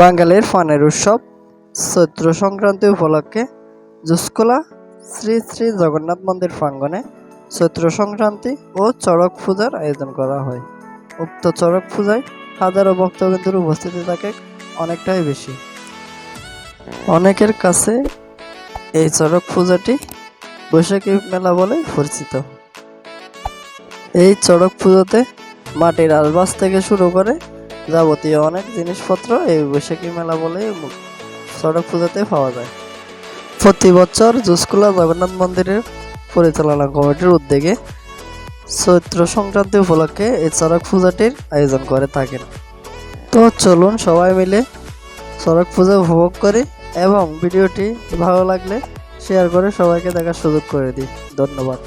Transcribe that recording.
বাঙালির ফানের উৎসব চৈত্র সংক্রান্তি উপলক্ষে জুসকোলা শ্রী শ্রী জগন্নাথ মন্দির প্রাঙ্গণে চৈত্র সংক্রান্তি ও চড়ক পূজার আয়োজন করা হয়। উক্ত চড়ক পূজায় হাজারো ভক্তবৃন্দের উপস্থিতি থাকে অনেকটাই বেশি। অনেকের কাছে এই চড়ক পূজাটি বৈশাখী মেলা বলে পরিচিত। এই চড়ক পুজোতে মাটির আলবাস থেকে শুরু করে যাবতীয় অনেক জিনিসপত্র এই বৈশাখী মেলা বলে সড়ক পূজাতে পাওয়া যায়। প্রতি বছর জুসকুলা জগন্নাথ মন্দিরের পরিচালনা কমিটির উদ্যোগে চৈত্র সংক্রান্তি উপলক্ষে এই সড়ক পূজাটির আয়োজন করে থাকেন। তো চলুন সবাই মিলে সড়ক পূজা উপভোগ করি এবং ভিডিওটি ভালো লাগলে শেয়ার করে সবাইকে দেখার সুযোগ করে দিই। ধন্যবাদ।